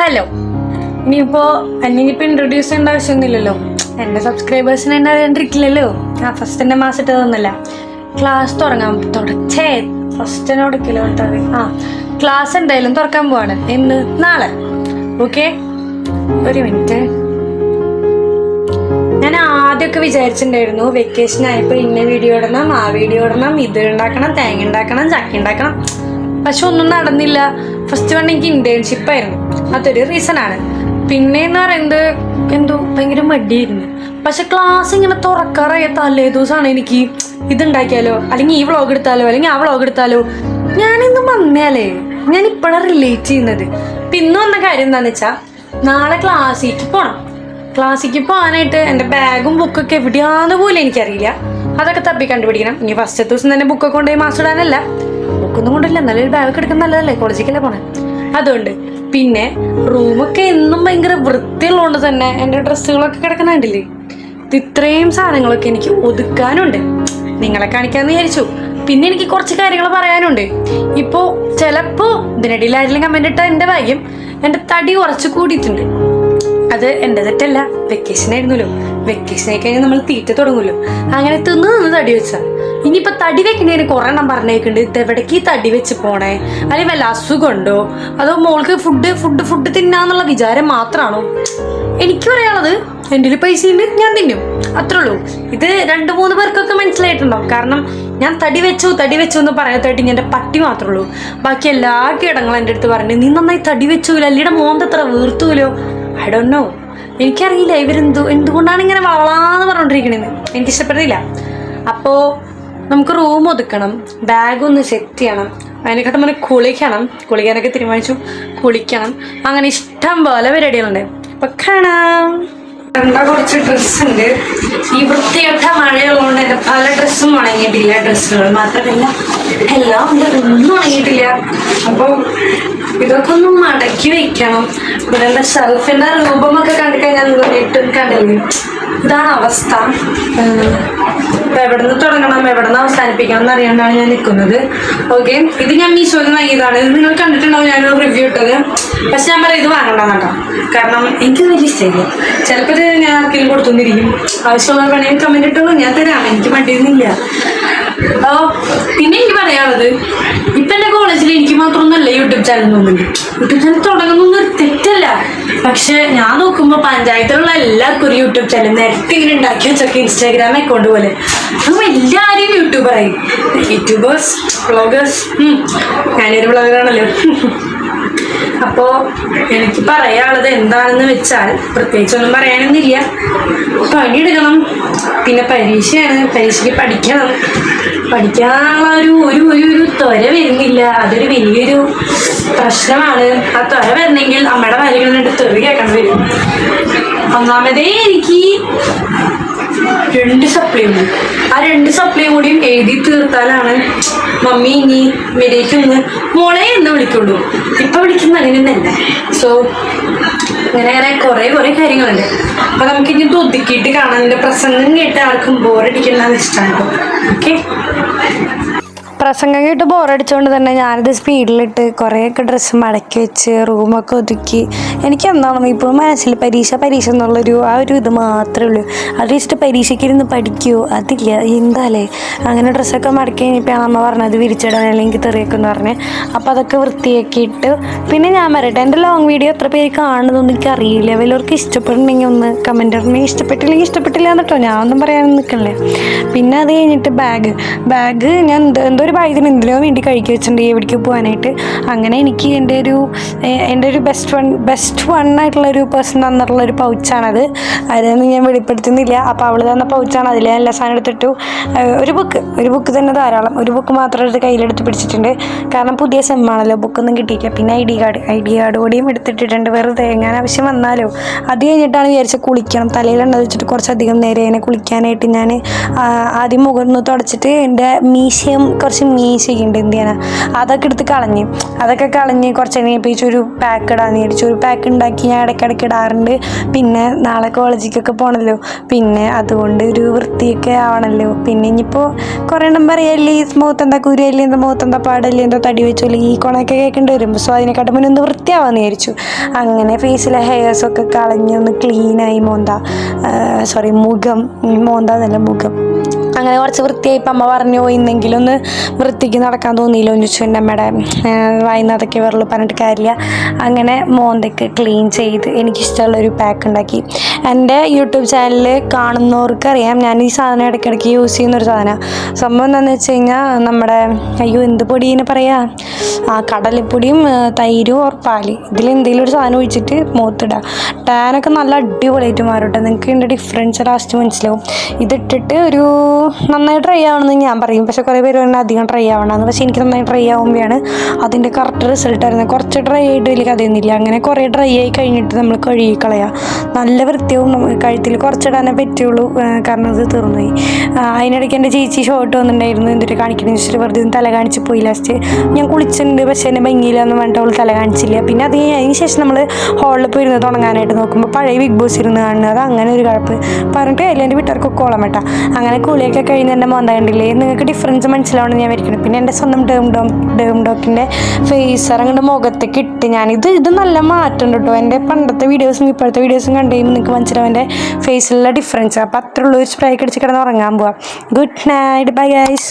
Hello ഇനിയിപ്പോ എന്നിനിപ്പോ introduce ചെയ്യേണ്ട ആവശ്യമൊന്നുമില്ലല്ലോ. എന്റെ സബ്സ്ക്രൈബേഴ്സിന് എന്നെ അറിയാണ്ടിരിക്കില്ലല്ലോ ആ ഫസ്റ്റ് എന്റെ മാസം ഇട്ടതൊന്നുമല്ല. ക്ലാസ് തുടങ്ങാൻ തുടച്ചേ. ഫസ്റ്റ് തന്നെ തുടക്കില്ല ആ ക്ലാസ് എന്തായാലും തുറക്കാൻ പോവാണ്. ഇന്ന് നാളെ. ഓക്കെ ഒരു മിനിറ്റ് ഞാൻ ആദ്യമൊക്കെ വിചാരിച്ചിട്ടുണ്ടായിരുന്നു വെക്കേഷൻ ആയപ്പോൾ ഇന്ന വീഡിയോ ഇടണം ആ വീഡിയോ ഇടണം ഇത് ഉണ്ടാക്കണം തേങ്ങ ഉണ്ടാക്കണം ചക്ക ഉണ്ടാക്കണം പക്ഷെ ഒന്നും നടന്നില്ല. ഫസ്റ്റ് വൺ എനിക്ക് ഇന്റേൺഷിപ്പ് ആയിരുന്നു. അതൊരു റീസൺ ആണ് പിന്നെ എന്ന് പറയുന്നത് എന്തോ ഭയങ്കര മടിയായിരുന്നു. പക്ഷെ ക്ലാസ് ഇങ്ങനെ തുറക്കാറായ തലേ ദിവസമാണ് എനിക്ക് ഇതുണ്ടാക്കിയാലോ അല്ലെങ്കിൽ ഈ വ്ളോഗ് എടുത്താലോ അല്ലെങ്കിൽ ആ വ്ളോഗ് എടുത്താലോ. ഞാനിന്ന് വന്നാലേ ഞാൻ ഇപ്പോഴാണ് റിലേറ്റ് ചെയ്യുന്നത്. പിന്നെ വന്ന കാര്യം എന്താണെന്ന് വെച്ചാൽ നാളെ ക്ലാസ്സിലേക്ക് പോകണം ക്ലാസ്സിലേക്ക് പോകാനായിട്ട് എന്റെ ബാഗും ബുക്കൊക്കെ എവിടെയാന്ന് പോലും എനിക്കറിയില്ല. അതൊക്കെ തപ്പി കണ്ടുപിടിക്കണം. ഇനി ഫസ്റ്റ് ദിവസം തന്നെ ബുക്കൊക്കെ കൊണ്ടുപോയി മാസം ഇടാനല്ല. ബുക്കൊന്നും കൊണ്ടില്ല നല്ലൊരു ബാഗ് എടുക്കുന്ന നല്ലതല്ലേ? കോളേജിലേക്കല്ലേ പോണേ? അതുകൊണ്ട് പിന്നെ റൂമൊക്കെ എന്നും ഭയങ്കര വൃത്തിയുള്ളതുകൊണ്ട് തന്നെ എന്റെ ഡ്രസ്സുകളൊക്കെ കിടക്കുന്ന കണ്ടില്ലേ? ഇത് ഇത്രയും സാധനങ്ങളൊക്കെ എനിക്ക് ഒതുക്കാനുണ്ട്. നിങ്ങളെ കാണിക്കാൻ വിചാരിച്ചു. പിന്നെ എനിക്ക് കുറച്ച് കാര്യങ്ങൾ പറയാനുണ്ട്. ഇപ്പോൾ ചിലപ്പോൾ ഇതിനിടയിൽ ആരെങ്കിലും കമന്റ് ഇട്ടാൽ എന്റെ ഭാഗ്യം എന്റെ തടി കുറച്ച് കൂടിയിട്ടുണ്ട്. അത് എന്റെ തെറ്റല്ല വെക്കേഷൻ ആയിരുന്നല്ലോ. വെക്കേഷൻ ആയി കഴിഞ്ഞാൽ നമ്മൾ തീറ്റ തുടങ്ങുമല്ലോ. അങ്ങനെ തിന്ന് നിന്ന് തടി വെച്ചാൽ ഇനിയിപ്പോൾ തടി വെക്കണേന് കുറേ എണ്ണം പറഞ്ഞേക്കുണ്ട് ഇത് എവിടേക്ക് ഈ തടി വെച്ച് പോണേ? അല്ലെങ്കിൽ വല്ല അസുഖമുണ്ടോ? അതോ മോൾക്ക് ഫുഡ് ഫുഡ് ഫുഡ് തിന്നാന്നുള്ള വിചാരം മാത്രമാണോ? എനിക്ക് പറയാനുള്ളത് എന്റെ ഒരു പൈസ ഉണ്ട് ഞാൻ തിന്നും. അത്രേ ഉള്ളൂ. ഇത് രണ്ട് മൂന്ന് പേർക്കൊക്കെ മനസ്സിലായിട്ടുണ്ടാവും. കാരണം ഞാൻ തടി വെച്ചു തടി വെച്ചു എന്ന് പറയാത്തായിട്ട് എന്റെ പട്ടി മാത്രമേ ഉള്ളൂ. ബാക്കി എല്ലാ കീടങ്ങളും എന്റെ അടുത്ത് പറഞ്ഞു നീ നന്നായി തടി വെച്ചു അല്ലിയുടെ മോന്തത്ര വീർത്തൂലോ? ഐ ഡോണ്ട് നോ എനിക്കറിയില്ല ഇവരെന്തു എന്തുകൊണ്ടാണ് ഇങ്ങനെ വളവളാന്ന് പറഞ്ഞോണ്ടിരിക്കണെന്ന്. എനിക്ക് ഇഷ്ടപ്പെടുന്നില്ല അപ്പോ നമുക്ക് റൂം ഒതുക്കണം ബാഗ് ഒന്ന് സെറ്റ് ചെയ്യണം അതിനെക്കാട്ടും മുന്നേ കുളിക്കണം. കുളിക്കാനൊക്കെ തീരുമാനിച്ചു. കുളിക്കണം. അങ്ങനെ ഇഷ്ടം പോലെ പരിപാടികളുണ്ട്. അപ്പൊ കാണാം. കണ്ട കുറച്ച് ഡ്രസ്സ് ഉണ്ട് ഈ വൃത്തികെട്ട മഴയുള്ളതുകൊണ്ട് എന്റെ പല ഡ്രസ്സും ഉണങ്ങിയിട്ടില്ല ഡ്രസ്സുകൾ മാത്രമല്ല എല്ലാം ഒന്നും ഉണങ്ങിയിട്ടില്ല. അപ്പോൾ ഇതൊക്കെ ഒന്ന് മടക്കി വെക്കണം. ഇവിടെ എന്റെ ഷെൽഫിന്റെ രൂപമൊക്കെ കണ്ടു കഴിഞ്ഞാൽ ഇട്ട് കണ്ടില്ലേ ഇതാണ് അവസ്ഥ. എവിടെ നിന്ന് തുടങ്ങണം എവിടെ നിന്ന് അവസാനിപ്പിക്കണം എന്ന് അറിയാണ്ടാണ് ഞാൻ നിൽക്കുന്നത്. ഓക്കെ ഇത് ഞാൻ മീശോയിൽ നിന്ന് വാങ്ങിയതാണ്. ഇത് നിങ്ങൾ കണ്ടിട്ടുണ്ടാവും ഞാനൊരു റിവ്യൂ ഇട്ടത്. പക്ഷെ ഞാൻ പറയാം ഇത് വാങ്ങണ്ടെന്ന് കേട്ടോ കാരണം എനിക്ക് വലിയ ഇഷ്ടമില്ല. ചിലപ്പോൾ ഞാൻ ആർക്കെങ്കിലും കൊടുത്തുകൊണ്ടിരിക്കും. ആവശ്യമുള്ള വേണമെങ്കിൽ കമന്റ് ഇട്ടോളൂ ഞാൻ തരാം. എനിക്ക് മടിയൊന്നുമില്ല. അപ്പോൾ പിന്നെ എനിക്ക് പറയാനുള്ളത് ഇപ്പൊ എന്റെ കോളേജിൽ എനിക്ക് മാത്രമൊന്നുമല്ല യൂട്യൂബ് ചാനൽ തോന്നുന്നുണ്ട്. യൂട്യൂബ് ചാനൽ തുടങ്ങുന്നൊന്നും ഒരു തെറ്റല്ല. പക്ഷെ ഞാൻ നോക്കുമ്പോൾ പഞ്ചായത്തിലുള്ള എല്ലാവർക്കും ഒരു യൂട്യൂബ് ചാനൽ നേരത്തെ ഇങ്ങനെ ഉണ്ടാക്കി വെച്ചൊക്കെ ഇൻസ്റ്റാഗ്രാം അക്കൗണ്ട് പോലെ. അപ്പം എല്ലാവരും യൂട്യൂബറായി. യൂട്യൂബേഴ്സ് വ്ളോഗേഴ്സ് ഞാനൊരു വ്ളോഗറാണല്ലോ അപ്പോൾ എനിക്ക് പറയാനുള്ളത് എന്താണെന്ന് വെച്ചാൽ പ്രത്യേകിച്ചൊന്നും പറയാനൊന്നുമില്ല. പണിയെടുക്കണം പിന്നെ പരീക്ഷയാണ്. പരീക്ഷയ്ക്ക് പഠിക്കണം. പഠിക്കാനുള്ള ഒരു ഒരു ഒരു ഒരു ത്വര വരുന്നില്ല. അതൊരു വലിയൊരു പ്രശ്നമാണ്. ആ ത്വര വരണമെങ്കിൽ അമ്മയുടെ കാര്യങ്ങളിട്ട് തെറി കേൾക്കണം വരും. ഒന്നാമതേ എനിക്ക് രണ്ട് സപ്ലൈ ഉണ്ട് ആ രണ്ട് സപ്ലൈ കൂടിയും എഴുതി തീർത്താലാണ് മമ്മി ഇനി വരേക്കൊന്ന് മോളെ എന്ന് വിളിക്കുള്ളൂ. ഇപ്പൊ വിളിക്കുന്ന അങ്ങനെയൊന്നല്ല സോ അങ്ങനെ ഏറെ കുറെ കുറെ കാര്യങ്ങളുണ്ട്. അപ്പൊ നമുക്ക് ഇനി ഒതുക്കിയിട്ട് കാണാൻ പ്രസംഗം കേട്ട് ആർക്കും ബോറടിക്കുന്ന ഇഷ്ടമാണ്. ഓക്കെ പ്രസംഗം കേട്ട് ബോറടിച്ചുകൊണ്ട് തന്നെ ഞാനത് സ്പീഡിലിട്ട് കുറേയൊക്കെ ഡ്രസ്സ് മടക്കി വെച്ച് റൂമൊക്കെ ഒതുക്കി. എനിക്ക് എന്താണെന്ന് ഇപ്പോൾ മനസ്സിൽ പരീക്ഷ പരീക്ഷ എന്നുള്ളൊരു ആ ഒരു ഇത് മാത്രമേ ഉള്ളൂ. അത് പരീക്ഷയ്ക്കിരുന്ന് പഠിക്കുമോ അതില്ല. എന്താലേ? അങ്ങനെ ഡ്രസ്സൊക്കെ മടക്കി കഴിഞ്ഞപ്പോൾ അമ്മ പറഞ്ഞത് വിരിച്ചിടാൻ അല്ലെങ്കിൽ തെറിയൊക്കെ എന്ന് പറഞ്ഞ്. അപ്പോൾ അതൊക്കെ വൃത്തിയാക്കിയിട്ട് പിന്നെ ഞാൻ വരട്ടെ. എന്റെ ലോങ് വീഡിയോ എത്ര പേര് കാണുന്നതൊന്നും എനിക്ക് അറിയില്ല വല്ലവർക്ക് ഇഷ്ടപ്പെടണമെങ്കിൽ ഒന്ന് കമന്റ് ഇടണമെങ്കിൽ ഇഷ്ടപ്പെട്ടില്ലെങ്കിൽ ഇഷ്ടപ്പെട്ടില്ല എന്നിട്ടോ ഞാൻ ഒന്നും പറയാനൊന്നും നിൽക്കണില്ല. പിന്നെ അത് കഴിഞ്ഞിട്ട് ബാഗ് ബാഗ് ഞാൻ എന്തോ ഒരു ഭാഗ്യത്തിന് എന്തിനോ വേണ്ടി കഴിക്കുക വെച്ചിട്ടുണ്ട് എവിടേക്ക് പോകാനായിട്ട്. അങ്ങനെ എനിക്ക് എന്റെ ഒരു എന്റെ ഒരു ബെസ്റ്റ് വൺ ബെസ്റ്റ് വൺ ആയിട്ടുള്ള ഒരു പേഴ്സൺ തന്നിട്ടുള്ള ഒരു പൗച്ചാണത് അതിനൊന്നും ഞാൻ വെളിപ്പെടുത്തുന്നില്ല. അപ്പോൾ അവൾ തന്ന പൗച്ചാണ് അതിൽ എല്ലാ സാധനം എടുത്തിട്ടു. ഒരു ബുക്ക് ഒരു ബുക്ക് തന്നെ ധാരാളം. ഒരു ബുക്ക് മാത്രം എടുത്ത് കയ്യിലെടുത്ത് പിടിച്ചിട്ടുണ്ട്. കാരണം പുതിയ സെമ്മാണല്ലോ ബുക്കൊന്നും കിട്ടിയില്ല പിന്നെ I D card. I D card കൂടിയും എടുത്തിട്ടിട്ടുണ്ട്. വെറുതെ എങ്ങനെ ആവശ്യം വന്നാലോ. അത് കഴിഞ്ഞിട്ടാണ് വിചാരിച്ചത് കുളിക്കണം. തലയിലെണ്ണ വെച്ചിട്ട് കുറച്ചധികം നേരെ അതിനെ കുളിക്കാനായിട്ട് ഞാൻ ആദ്യം മുഖം ഒന്ന് തുടച്ചിട്ട് എന്റെ മീശയും കുറച്ച് മീശയുണ്ട് എന്ത് ചെയ്യാനാ? അതൊക്കെ എടുത്ത് കളഞ്ഞ്. അതൊക്കെ കളഞ്ഞ് കുറച്ച് കഴിഞ്ഞപ്പോൾ ഒരു പാക്ക് ഇടാൻ മേടിച്ചു ഒരു പാക്ക് ഉണ്ടാക്കി ഞാൻ ഇടയ്ക്കിടയ്ക്ക് ഇടാറുണ്ട്. പിന്നെ നാളെ കോളേജിലേക്കൊക്കെ പോകണമല്ലോ പിന്നെ അതുകൊണ്ട് ഒരു വൃത്തിയൊക്കെ ആവണല്ലോ. പിന്നെ ഇനിയിപ്പോൾ കുറേ എണ്ണം പറയല്ലേ ഈ മുഖത്ത് എന്താ കുരുവല്ലേ എന്താ മുഖത്ത് എന്താ പാടല്ലേ എന്താ തടി വെച്ചല്ലേ ഈ കൊണയൊക്കെ കേൾക്കേണ്ടി വരും. സോ അതിനെക്കാട്ടും മുന്നേ ഒന്ന് വൃത്തിയാവാന്ന് വിചാരിച്ചു. അങ്ങനെ ഫേസിലെ ഹെയർസൊക്കെ കളഞ്ഞ് ഒന്ന് ക്ലീനായി മോന്ത സോറി മുഖം മോന്ത എന്നല്ല മുഖം. അങ്ങനെ കുറച്ച് വൃത്തിയായിപ്പോൾ അമ്മ പറഞ്ഞു ഇന്നെങ്കിലും ഒന്ന് വൃത്തിക്ക് നടക്കാൻ തോന്നിയില്ല എന്ന് ചോദിച്ചു എന്റെ അമ്മയുടെ വായിനതൊക്കെ വെറുതെ പറഞ്ഞിട്ട് കാര്യമില്ല. അങ്ങനെ മോന്തൊക്കെ ക്ലീൻ ചെയ്ത് എനിക്കിഷ്ടമുള്ള ഒരു പാക്ക് ഉണ്ടാക്കി. എന്റെ യൂട്യൂബ് ചാനലിൽ കാണുന്നവർക്കറിയാം ഞാൻ ഈ സാധനം ഇടയ്ക്കിടയ്ക്ക് യൂസ് ചെയ്യുന്ന ഒരു സാധനമാണ് സംഭവം എന്താണെന്ന് വെച്ച് കഴിഞ്ഞാൽ നമ്മുടെ അയ്യോ എന്ത് പൊടീനെ പറയാ? കടലപ്പൊടിയും ആ, തൈരും ഓർ പാൽ. ഇതിലെന്തെങ്കിലും ഒരു സാധനം ഒഴിച്ചിട്ട് മൂത്തിടുക ടാനൊക്കെ നല്ല അടിപൊളിയായിട്ട് മാറും കേട്ടോ നിങ്ങൾക്ക് ഇതിന്റെ ഡിഫറൻസ് ലാസ്റ്റ് മനസ്സിലാവും. ഇതിട്ടിട്ട് ഒരു നന്നായി ട്രൈ ആവണമെന്ന് ഞാൻ പറയും. പക്ഷേ കുറേ പേര് പറഞ്ഞാൽ അധികം ഡ്രൈ ആവണമെന്ന് പക്ഷേ എനിക്ക് നന്നായി ട്രൈ ആവുമ്പോഴാണ് അതിന്റെ കറക്റ്റ് റിസൾട്ട് വരുന്നത്. കുറച്ച് ട്രൈ ആയിട്ട് വലിയ കഥയൊന്നുമില്ല. അങ്ങനെ കുറേ ഡ്രൈ ആയി കഴിഞ്ഞിട്ട് നമ്മൾ കഴുകി കളയുക നല്ല വൃത്തിയാവും കഴുത്തിൽ കുറച്ചിടാനേ പറ്റുള്ളൂ കാരണം അത് തീർന്നുപോയി. അതിനിടയ്ക്ക് എന്റെ ചേച്ചി ഷോട്ട് വന്നിട്ടുണ്ടായിരുന്നു. എന്നിട്ട് കാണിക്കണമെന്ന് വെച്ചിട്ട് വെറുതെ തല കാണിച്ച് പോയി ലാസ്റ്റ് ഞാൻ കുളിച്ചിട്ടുണ്ട് പക്ഷേ എന്നെ ഭംഗിയില്ല എന്ന് പറഞ്ഞിട്ട് അവൾ തല കാണിച്ചില്ല. പിന്നെ അത് അതിന് ശേഷം നമ്മൾ ഹോളിൽ പോയി ഇരുന്ന് തുടങ്ങാനായിട്ട് നോക്കുമ്പോൾ പഴയ ബിഗ് ബോസ് ഇരുന്ന് കാണുന്നത്. അത് അങ്ങനെ ഒരു കുഴപ്പം. പറഞ്ഞിട്ട് അതിൽ എന്റെ വീട്ടുകാർക്കൊക്കെ ഓളം വേണ്ട അങ്ങനെ കുളിയൊക്കെ കഴിഞ്ഞ് എന്റെ മോന്ത കണ്ടില്ലേ? നിങ്ങൾക്ക് ഡിഫറൻസ് മനസ്സിലാവണം ഞാൻ വരയ്ക്കണം പിന്നെ എന്റെ സ്വന്തം ഡേം ഡോം ഡേം ഡോക്കിന്റെ ഫേസ് അങ്ങോട്ട് മുഖത്തേക്ക് ഇട്ട് ഞാൻ. ഇത് ഇത് നല്ല മാറ്റം കേട്ടോ. എന്റെ പണ്ടത്തെ വീഡിയോസും ഇപ്പോഴത്തെ വീഡിയോസും കണ്ടു കഴിയുമ്പോൾ നിങ്ങൾക്ക് മനസ്സിലാവും എന്റെ ഫേസിലുള്ള ഡിഫറൻസ് അപ്പോൾ അത്രയുള്ള ഒരു സ്പ്രേ അടിച്ച് കിടന്ന് ഉറങ്ങാൻ പോവാം. Good night bye guys